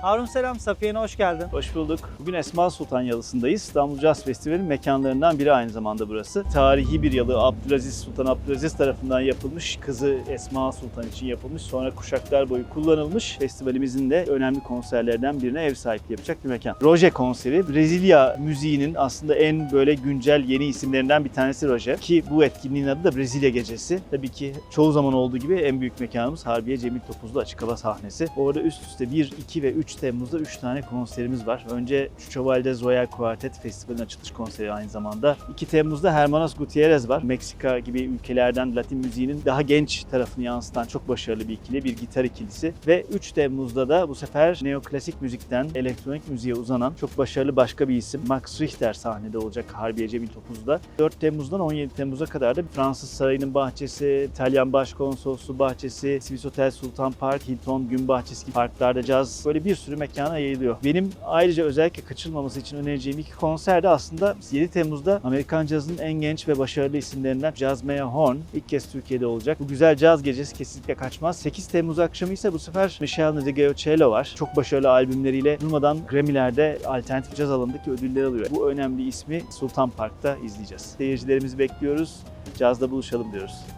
Harun selam, Safiye'ne hoş geldin. Hoş bulduk. Bugün Esma Sultan Yalısı'ndayız. İstanbul Jazz Festivali'nin mekanlarından biri aynı zamanda burası. Tarihi bir yalı Abdülaziz Sultan Abdülaziz tarafından yapılmış. Kızı Esma Sultan için yapılmış. Sonra kuşaklar boyu kullanılmış. Festivalimizin de önemli konserlerden birine ev sahipliği yapacak bir mekan. Roje konseri. Brezilya müziğinin aslında en böyle güncel yeni isimlerinden bir tanesi Roje. Ki bu etkinliğin adı da Brezilya Gecesi. Tabii ki çoğu zaman olduğu gibi en büyük mekanımız Harbiye Cemil Topuzlu Açık Hava sahnesi. Orada üst üste 1, 2 ve 3 Temmuz'da 3 tane konserimiz var. Önce Chucho Valdez Royal Quartet Festivali'nin açılış konseri aynı zamanda. 2 Temmuz'da Hermanos Gutierrez var. Meksika gibi ülkelerden Latin müziğinin daha genç tarafını yansıtan çok başarılı bir ikili, bir gitar ikilisi. Ve 3 Temmuz'da da bu sefer neoklasik müzikten elektronik müziğe uzanan çok başarılı başka bir isim Max Richter sahnede olacak Harbiye Cemil Topuz'da. 4 Temmuz'dan 17 Temmuz'a kadar da Fransız Sarayı'nın bahçesi, İtalyan Başkonsolosluğu bahçesi, Swiss Hotel Sultan Park, Hilton Gün Bahçesi gibi parklarda caz böyle bir sürü mekana yayılıyor. Benim ayrıca özellikle kaçırmaması için önereceğim iki konser de aslında 7 Temmuz'da Amerikan cazının en genç ve başarılı isimlerinden Jazz Horn ilk kez Türkiye'de olacak. Bu güzel caz gecesi kesinlikle kaçmaz. 8 Temmuz akşamı ise bu sefer Michel Ndegeocello var. Çok başarılı albümleriyle durmadan Grammy'lerde alternatif caz alanındaki ödüller alıyor. Bu önemli ismi Sultan Park'ta izleyeceğiz. Seyircilerimizi bekliyoruz. Cazda buluşalım diyoruz.